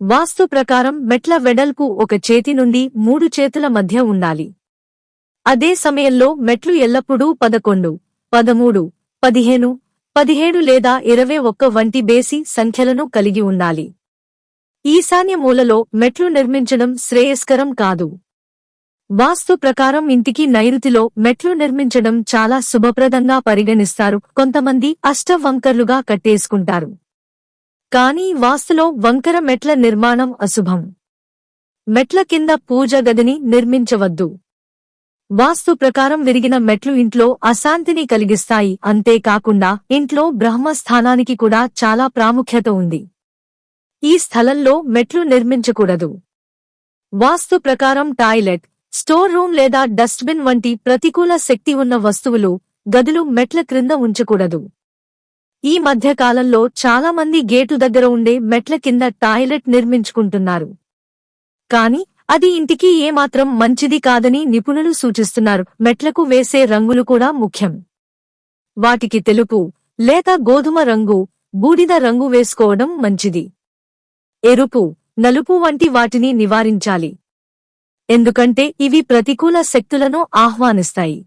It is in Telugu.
వాస్తు ప్రకారం మెట్ల వెడల్పు ఒక చేతి నుండి మూడు చేతుల మధ్య ఉండాలి. అదే సమయంలో మెట్లు ఎల్లప్పుడూ పదకొండు పదమూడు పదిహేను పదిహేడు లేదా ఇరవై ఒక్క వంటి బేసి సంఖ్యలను కలిగి ఉండాలి. ఈశాన్య మూలలో మెట్లు నిర్మించడం శ్రేయస్కరం కాదు. వాస్తు ప్రకారం ఇంటికి నైరుతిలో మెట్లు నిర్మించడం చాలా శుభప్రదంగా పరిగణిస్తారు. కొంతమంది అష్టవంకర్లుగా కట్టేసుకుంటారు. కానీ వాస్తులో వంకర మెట్ల నిర్మాణం అశుభం. మెట్ల కింద పూజ గదిని నిర్మించవద్దు. వాస్తు ప్రకారం విరిగిన మెట్లు ఇంట్లో అశాంతిని కలిగిస్తాయి. అంతేకాకుండా ఇంట్లో బ్రహ్మస్థానానికి కూడా చాలా ప్రాముఖ్యత ఉంది. ఈ స్థలంలో మెట్లు నిర్మించకూడదు. వాస్తు ప్రకారం టాయిలెట్ స్టోర్ రూమ్ లేదా డస్ట్బిన్ వంటి ప్రతికూల శక్తి ఉన్న వస్తువులు గదులు మెట్ల క్రింద ఉంచకూడదు. ఈ మధ్య కాలంలో గేటు దగ్గర ఉండే మెట్ల కింద టాయిలెట్ నిర్మించుకుంటున్నారు. కాని అది ఇంటికి ఏమాత్రం మంచిది కాదని నిపుణులు సూచిస్తున్నారు. మెట్లకు వేసే రంగులు కూడా ముఖ్యం. వాటికి తెలుపు లేత గోధుమ రంగు బూడిద రంగు వేసుకోవడం మంచిది. ఎరుపు నలుపు వంటి వాటిని నివారించాలి. ఎందుకంటే ఇవి ప్రతికూల శక్తులను ఆహ్వానిస్తాయి.